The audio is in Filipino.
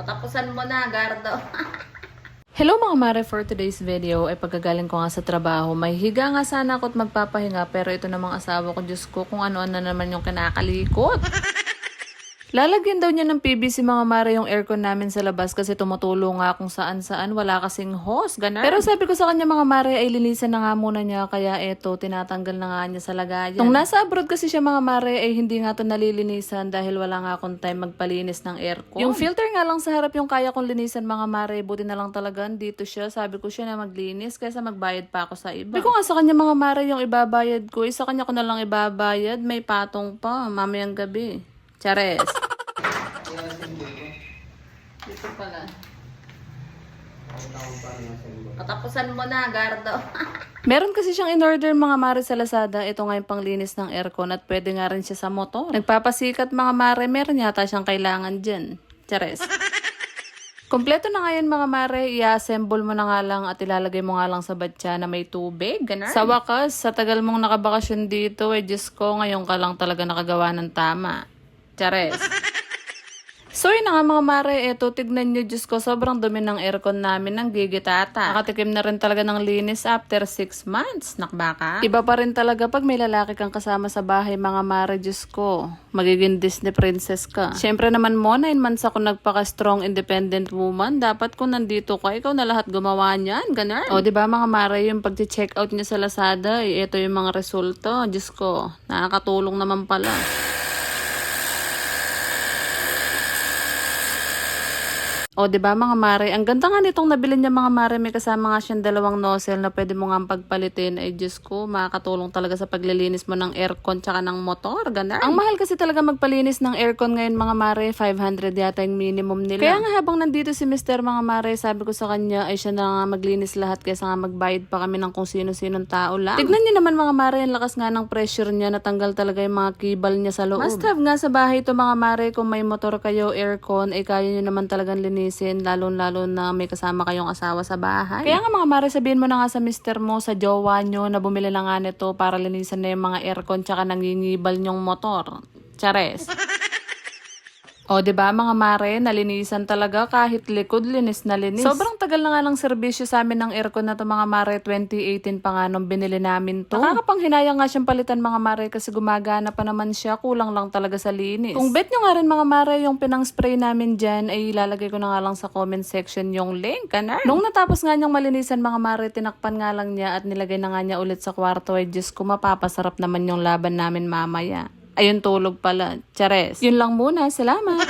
Katapusan mo na, Gardo. Hello mga mare, for today's video ay pagkagaling ko nga sa trabaho. May higa nga sana ako at magpapahinga pero ito namang asawa ko, Diyos ko, kung ano-ano naman yung kinakalikot. Lalagyan daw niya ng PVC mga mare yung aircon namin sa labas kasi tumutulo nga kung saan-saan. Wala kasing hose, ganun. Pero sabi ko sa kanya mga mare ay linisan na nga muna niya kaya eto, tinatanggal na nga niya sa lagayan. Nung nasa abroad kasi siya mga mare ay hindi nga to nalilinisan dahil wala nga akong time magpalinis ng aircon. Yung filter nga lang sa harap yung kaya kong linisan mga mare, buti na lang talaga dito siya. Sabi ko siya na maglinis kaysa magbayad pa ako sa iba. Sabi ko nga sa kanya mga mare yung ibabayad ko, isa kanya ko na lang ibabayad, may patong pa mamayang gabi. Chares. Dito pala. Katapusan mo na, Gardo. Meron kasi siyang in-order mga mare sa Lazada. Ito nga yung panglinis ng aircon at pwede nga rin siya sa motor. Nagpapasikat mga mare, meron yata siyang kailangan dyan. Chares. Kompleto na ngayon mga mare, i-assemble mo na nga lang at ilalagay mo nga lang sa batya na may tubig. Ganun. Sa wakas, sa tagal mong nakabakasyon dito, eh Diyos ko, ngayon ka lang talaga nakagawa ng tama. Chares. So yun na nga mga mare, eto tignan nyo Diyos ko, sobrang dumi ng aircon namin ng gigitata. Nakatikim na rin talaga ng linis after 6 months, nakbaka. Iba pa rin talaga pag may lalaki kang kasama sa bahay mga mare Diyos ko. Magiging Disney princess ka. Siyempre naman mo, 9 months ako nagpaka-strong independent woman. Dapat kung nandito ka, ikaw na lahat gumawa niyan, ganun. O ba mga mare, yung pag-check out niya sa Lazada, eh, ito yung mga resulta. Diyos ko, nakakatulong naman pala. O, di ba mga mare? Ang ganda nga nitong nabili niya mga mare. May kasama nga siyang dalawang nozzle na pwede mo nga pagpalitin. Ay, Diyos ko, makakatulong talaga sa paglilinis mo ng aircon tsaka ng motor. Ganun. Ang mahal kasi talaga magpalinis ng aircon ngayon mga mare. 500 yata yung minimum nila. Kaya nga habang nandito si Mr. mga mare, sabi ko sa kanya ay siya na nga maglinis lahat kaysa nga magbayad pa kami ng kung sino-sinong tao lang. Tignan niyo naman mga mare, ang lakas nga ng pressure niya. Natanggal talaga yung mga kibal niya sa loob. Must have nga sa bahay to mga mare. Kung may motor kayo, aircon, ay kaya niyo naman talagang linisin. Lalo-lalo na may kasama kayong asawa sa bahay. Kaya nga mga mare, sabihin mo na nga sa mister mo, sa jowa nyo, na bumili na nga nito para linisan na yung mga aircon tsaka nangingibal nyong motor. Chares. O, di ba mga mare, nalinisan talaga kahit likod, linis na linis. Sobrang tagal na nga ng serbisyo sa amin ng aircon na to mga mare, 2018 pa nga nung binili namin to. Nakakapanghinayang nga siyang palitan mga mare kasi gumagana pa naman siya, kulang lang talaga sa linis. Kung bet nyo nga rin mga mare, yung pinang spray namin dyan, ay ilalagay ko na nga lang sa comment section yung link, kanar. Nung natapos nga niyang malinisan mga mare, tinakpan nga lang niya at nilagay na nga niya ulit sa kwarto, ay Diyos ko, mapapasarap naman yung laban namin mamaya. Ayun, tulog pala. Chares. Yun lang muna. Salamat.